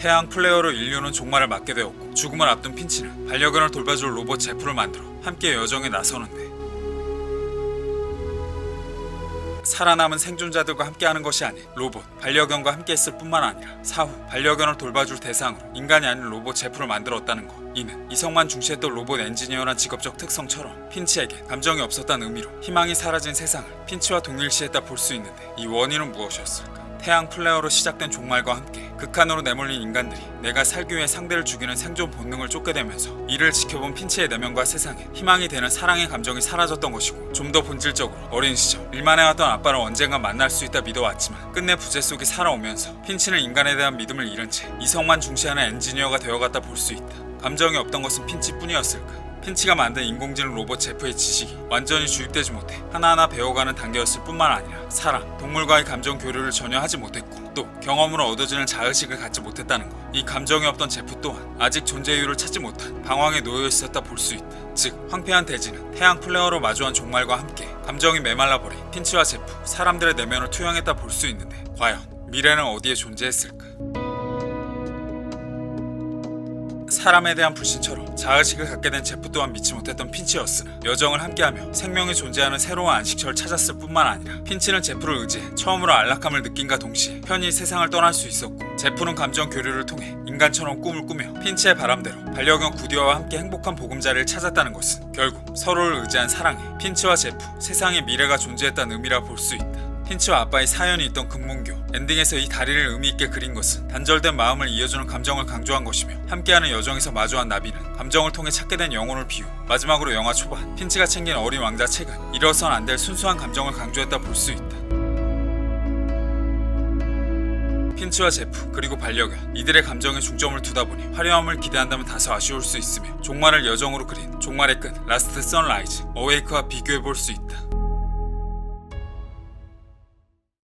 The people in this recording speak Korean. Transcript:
태양 플레이어로 인류는 종말을 맞게 되었고 죽음을 앞둔 핀치는 반려견을 돌봐줄 로봇 제프를 만들어 함께 여정에 나서는데 살아남은 생존자들과 함께하는 것이 아닌 로봇, 반려견과 함께했을 뿐만 아니라 사후 반려견을 돌봐줄 대상으로 인간이 아닌 로봇 제프를 만들었다는 것. 이는 이성만 중시했던 로봇 엔지니어란 직업적 특성처럼 핀치에게 감정이 없었다는 의미로 희망이 사라진 세상을 핀치와 동일시했다 볼 수 있는데 이 원인은 무엇이었을까? 태양 플레어로 시작된 종말과 함께 극한으로 내몰린 인간들이 내가 살기 위해 상대를 죽이는 생존 본능을 쫓게 되면서 이를 지켜본 핀치의 내면과 세상에 희망이 되는 사랑의 감정이 사라졌던 것이고 좀 더 본질적으로 어린 시절 일만 해왔던 아빠를 언젠가 만날 수 있다 믿어왔지만 끝내 부재 속에 살아오면서 핀치는 인간에 대한 믿음을 잃은 채 이성만 중시하는 엔지니어가 되어갔다 볼 수 있다. 감정이 없던 것은 핀치뿐이었을까? 핀치가 만든 인공지능 로봇 제프의 지식이 완전히 주입되지 못해 하나하나 배워가는 단계였을 뿐만 아니라 사람, 동물과의 감정 교류를 전혀 하지 못했고 또 경험으로 얻어지는 자의식을 갖지 못했다는 것. 이 감정이 없던 제프 또한 아직 존재 이유를 찾지 못한 방황에 놓여 있었다 볼 수 있다. 즉 황폐한 대지는 태양 플레어로 마주한 종말과 함께 감정이 메말라버린 핀치와 제프, 사람들의 내면을 투영했다 볼 수 있는데 과연 미래는 어디에 존재했을까? 사람에 대한 불신처럼 자의식을 갖게 된 제프 또한 믿지 못했던 핀치였으나 여정을 함께하며 생명이 존재하는 새로운 안식처를 찾았을 뿐만 아니라 핀치는 제프를 의지해 처음으로 안락함을 느낀과 동시에 편히 세상을 떠날 수 있었고 제프는 감정 교류를 통해 인간처럼 꿈을 꾸며 핀치의 바람대로 반려견 구디와와 함께 행복한 보금자리를 찾았다는 것은 결국 서로를 의지한 사랑에 핀치와 제프 세상의 미래가 존재했다는 의미라 볼 수 있다. 핀치와 아빠의 사연이 있던 금문교. 엔딩에서 이 다리를 의미 있게 그린 것은 단절된 마음을 이어주는 감정을 강조한 것이며 함께하는 여정에서 마주한 나비는 감정을 통해 찾게 된 영혼을 비유. 마지막으로 영화 초반. 핀치가 챙긴 어린 왕자 책은 이뤄선 안 될 순수한 감정을 강조했다 볼 수 있다. 핀치와 제프 그리고 반려견. 이들의 감정에 중점을 두다 보니 화려함을 기대한다면 다소 아쉬울 수 있으며 종말을 여정으로 그린 종말의 끝 라스트 선라이즈 어웨이크와 비교해 볼 수 있다